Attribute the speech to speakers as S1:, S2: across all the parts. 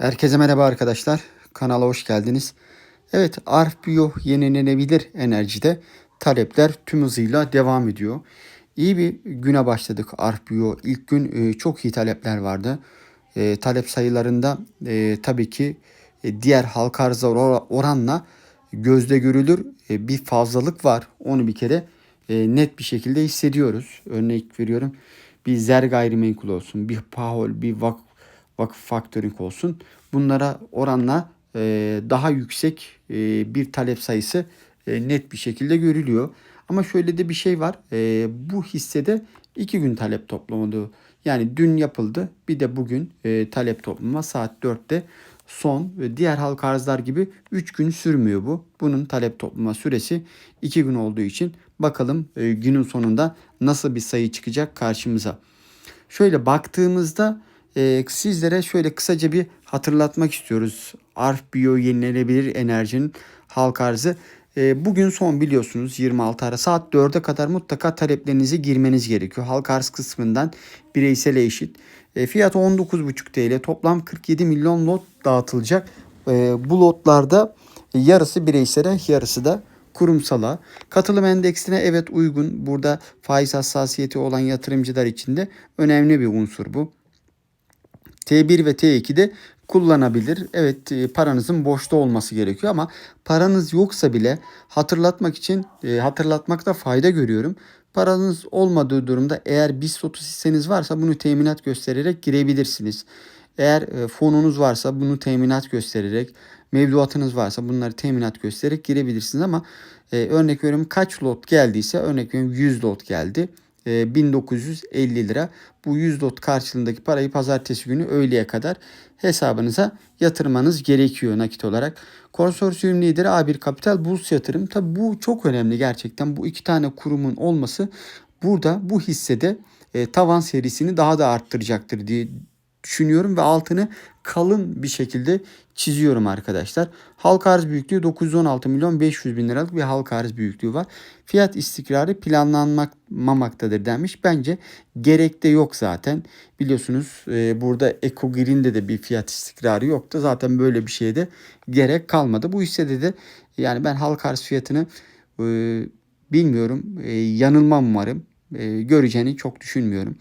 S1: Herkese merhaba arkadaşlar. Kanala hoş geldiniz. Evet Arf Bio yenilenebilir enerjide talepler tüm hızıyla devam ediyor. İyi bir güne başladık Arf Bio. İlk gün e, çok iyi talepler vardı. E, talep sayılarında e, tabii ki e, diğer halka or- oranla gözde görülür e, bir fazlalık var. Onu bir kere e, net bir şekilde hissediyoruz. Örnek veriyorum bir zer gayrimenkul olsun, bir pahol, bir vak vakıf factoring olsun. Bunlara oranla e, daha yüksek e, bir talep sayısı e, net bir şekilde görülüyor. Ama şöyle de bir şey var. E, bu hissede iki gün talep toplamadı. Yani dün yapıldı. Bir de bugün e, talep toplama saat 4'te son ve diğer halka arzlar gibi 3 gün sürmüyor bu. Bunun talep toplama süresi 2 gün olduğu için bakalım e, günün sonunda nasıl bir sayı çıkacak karşımıza. Şöyle baktığımızda e, sizlere şöyle kısaca bir hatırlatmak istiyoruz. Arf Bio yenilenebilir enerjinin halk arzı. E, bugün son biliyorsunuz 26 ara saat 4'e kadar mutlaka taleplerinizi girmeniz gerekiyor. Halk arz kısmından bireysele eşit. E, fiyat 19,5 TL. Toplam 47 milyon lot dağıtılacak. E, bu lotlarda yarısı bireysele yarısı da kurumsala. Katılım endeksine evet uygun. Burada faiz hassasiyeti olan yatırımcılar için de önemli bir unsur bu. T1 ve T2'de kullanabilir. Evet e, paranızın boşta olması gerekiyor ama paranız yoksa bile hatırlatmak için e, hatırlatmakta fayda görüyorum. Paranız olmadığı durumda eğer BIST 30 hisseniz varsa bunu teminat göstererek girebilirsiniz. Eğer e, fonunuz varsa bunu teminat göstererek, mevduatınız varsa bunları teminat göstererek girebilirsiniz ama örnek veriyorum kaç lot geldiyse örnek veriyorum 100 lot geldi. E, 1950 lira. Bu 100 lot karşılığındaki parayı pazartesi günü öğleye kadar hesabınıza yatırmanız gerekiyor nakit olarak. Konsorsiyum lideri A1 Kapital Burs Yatırım. Tabi bu çok önemli gerçekten. Bu iki tane kurumun olması burada bu hissede e, tavan serisini daha da arttıracaktır diye düşünüyorum ve altını kalın bir şekilde çiziyorum arkadaşlar. Halka arz büyüklüğü 916 milyon 500 bin liralık bir halka arz büyüklüğü var. Fiyat istikrarı planlanmamaktadır denmiş. Bence gerek de yok zaten. Biliyorsunuz e, burada Ecogreen'de de bir fiyat istikrarı yoktu. Zaten böyle bir şeye de gerek kalmadı. Bu hissede de yani ben halka arz fiyatını e, bilmiyorum. E, yanılmam umarım. E, göreceğini çok düşünmüyorum.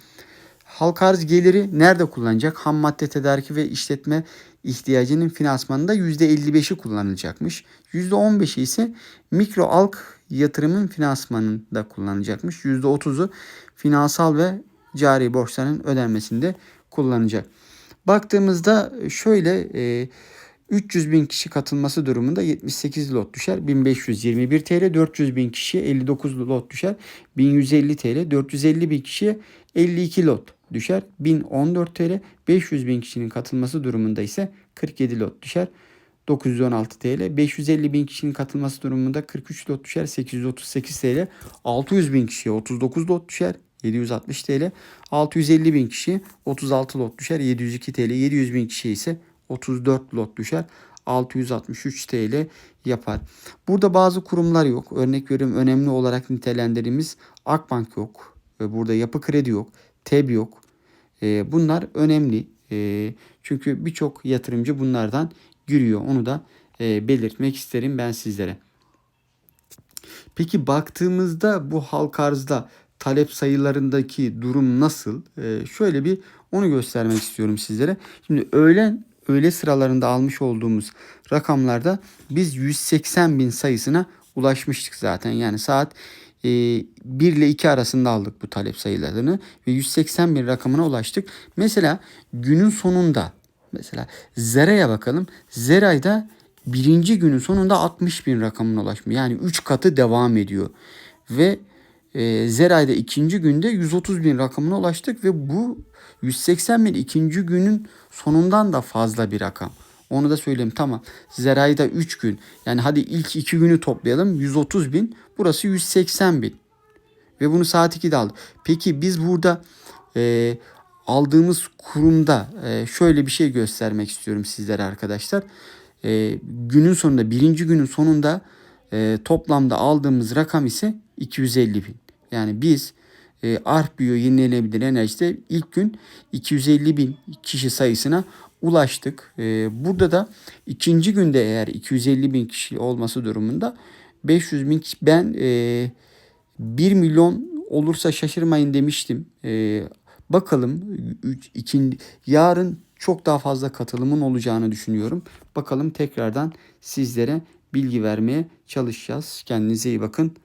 S1: Halk arz geliri nerede kullanacak? Ham madde tedariki ve işletme ihtiyacının finansmanında %55'i kullanılacakmış. %15'i ise mikro alk yatırımın finansmanında kullanılacakmış. %30'u finansal ve cari borçların ödenmesinde kullanacak. Baktığımızda şöyle e, 300 bin kişi katılması durumunda 78 lot düşer. 1521 TL 400 bin kişiye 59 lot düşer. 1150 TL 450 bin kişiye 52 lot düşer. 1014 TL 500 bin kişinin katılması durumunda ise 47 lot düşer. 916 TL. 550 bin kişinin katılması durumunda 43 lot düşer. 838 TL. 600 bin kişiye 39 lot düşer. 760 TL. 650 bin kişi 36 lot düşer. 702 TL. 700 bin kişi ise 34 lot düşer. 663 TL yapar. Burada bazı kurumlar yok. Örnek veriyorum önemli olarak nitelendirdiğimiz Akbank yok. Burada Yapı Kredi yok. TEB yok. E, bunlar önemli. E, çünkü birçok yatırımcı bunlardan giriyor. Onu da e, belirtmek isterim ben sizlere. Peki baktığımızda bu halk arzda talep sayılarındaki durum nasıl? E, şöyle bir onu göstermek istiyorum sizlere. Şimdi öğlen öğle sıralarında almış olduğumuz rakamlarda biz 180 bin sayısına ulaşmıştık zaten. Yani saat 1 ile 2 arasında aldık bu talep sayılarını ve 180 bin rakamına ulaştık. Mesela günün sonunda mesela Zera'ya bakalım. Zera'da birinci günün sonunda 60 bin rakamına ulaşmış. Yani 3 katı devam ediyor. Ve e, Zeray'da ikinci günde 130 bin rakamına ulaştık ve bu 180 bin ikinci günün sonundan da fazla bir rakam. Onu da söyleyeyim tamam. Zeray'da 3 gün yani hadi ilk 2 günü toplayalım 130 bin burası 180 bin. Ve bunu saat 2'de aldı. Peki biz burada e, aldığımız kurumda e, şöyle bir şey göstermek istiyorum sizlere arkadaşlar. E, günün sonunda birinci günün sonunda e, toplamda aldığımız rakam ise 250 bin. Yani biz e, ARP Bio yenilenebilir enerjide ilk gün 250 bin kişi sayısına ulaştık. Ee, burada da ikinci günde eğer 250 bin kişi olması durumunda 500 bin kişi ben e, 1 milyon olursa şaşırmayın demiştim. Ee, bakalım üç, ikin, yarın çok daha fazla katılımın olacağını düşünüyorum. Bakalım tekrardan sizlere bilgi vermeye çalışacağız. Kendinize iyi bakın.